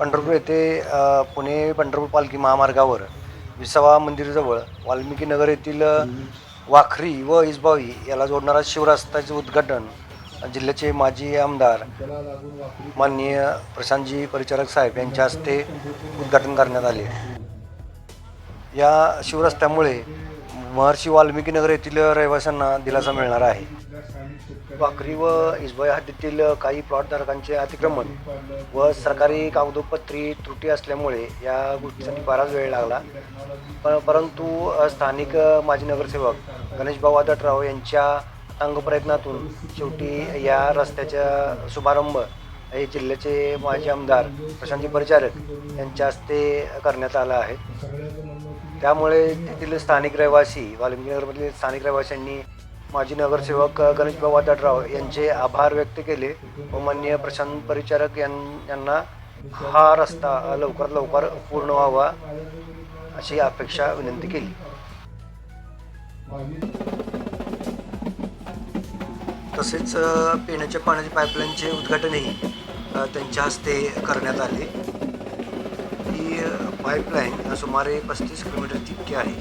पंढरपूर येथे पुणे पंढरपूर पालखी महामार्गावर विसावा मंदिराजवळ वाल्मिकी नगर येथील वाखरी व इसबावी याला जोडणारा शिवरस्त्याचे उद्घाटन जिल्ह्याचे माजी आमदार माननीय प्रशांतजी परिचारक साहेब यांच्या हस्ते उद्घाटन करण्यात आले. या शिवरस्त्यामुळे महर्षी वाल्मिकी नगर येथील रहिवाशांना दिलासा मिळणार आहे. वाकरी व इजबाई हद्दीतील काही प्लॉटधारकांचे अतिक्रमण व सरकारी कागदोपत्री त्रुटी असल्यामुळे या गोष्टीसाठी बराच वेळ लागला. पण परंतु स्थानिक माजी नगरसेवक गणेशभाऊ आदटराव यांच्या अंग प्रयत्नातून शेवटी या रस्त्याचा शुभारंभ हे जिल्ह्याचे माजी आमदार प्रशांतजी परिचारक यांच्या हस्ते करण्यात आला आहे. त्यामुळे तेथील स्थानिक रहिवासी वाल्मिकीनगरमधील स्थानिक रहिवाशांनी माजी नगरसेवक गणेशभाऊ वादळराव यांचे आभार व्यक्त केले व माननीय प्रशांत परिचारक यां यांना हा रस्ता लवकरात लवकर पूर्ण व्हावा अशी अपेक्षा विनंती केली. तसेच पिण्याच्या पाण्याच्या पाईपलाईनचे उद्घाटनही त्यांच्या हस्ते करण्यात आले. पाईपलाईन सुमारे पस्तीस किलोमीटर तितकी आहे.